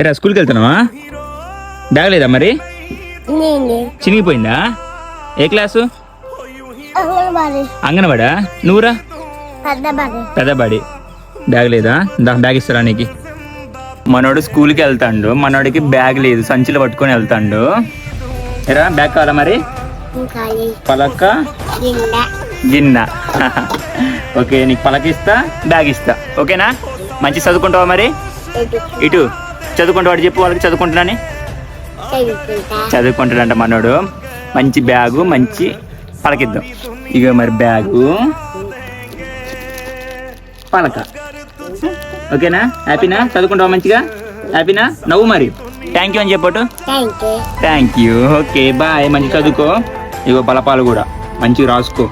ఏరా స్కూల్కి వెళ్తున్నావా? బ్యాగ్ లేదా మరి చినిగిపోయిందా? ఏ క్లాసు? అంగన్వాడీ. నువ్వురా? పెద్దబాడి. బ్యాగ్ లేదా దా బ్యాగ్ ఇస్తారా నీకు? మనోడు స్కూల్కి వెళ్తాడు. మనోడికి బ్యాగ్ లేదు. సంచిలో పట్టుకొని వెళ్తాడు. ఎరా బ్యాగ్ కావాలా మరి? పలక? గిన్నె. ఓకే నీకు పలక ఇస్తా బ్యాగ్ ఇస్తా. ఓకేనా? మంచి చదువుకుంటావా మరి? ఇటు. చదువుకుంటావాడు చెప్పు వాళ్ళకి చదువుకుంటున్నాని? చదువుకుంటా. చదువుకుంటాడంట మనోడు. మంచి బ్యాగు మంచి పలకిద్దాం. ఇక మరి బ్యాగు. పలక. ఓకేనా? హ్యాపీనా? చదువుకుంటావా మంచిగా? హ్యాపీనా? నవ్వు మరి. థ్యాంక్ యూ అని చెప్పటు thank you thank you okay bye మంచి చదువుకో. ఇగో బలపాలు కూడా. మంచిగా రాసుకో.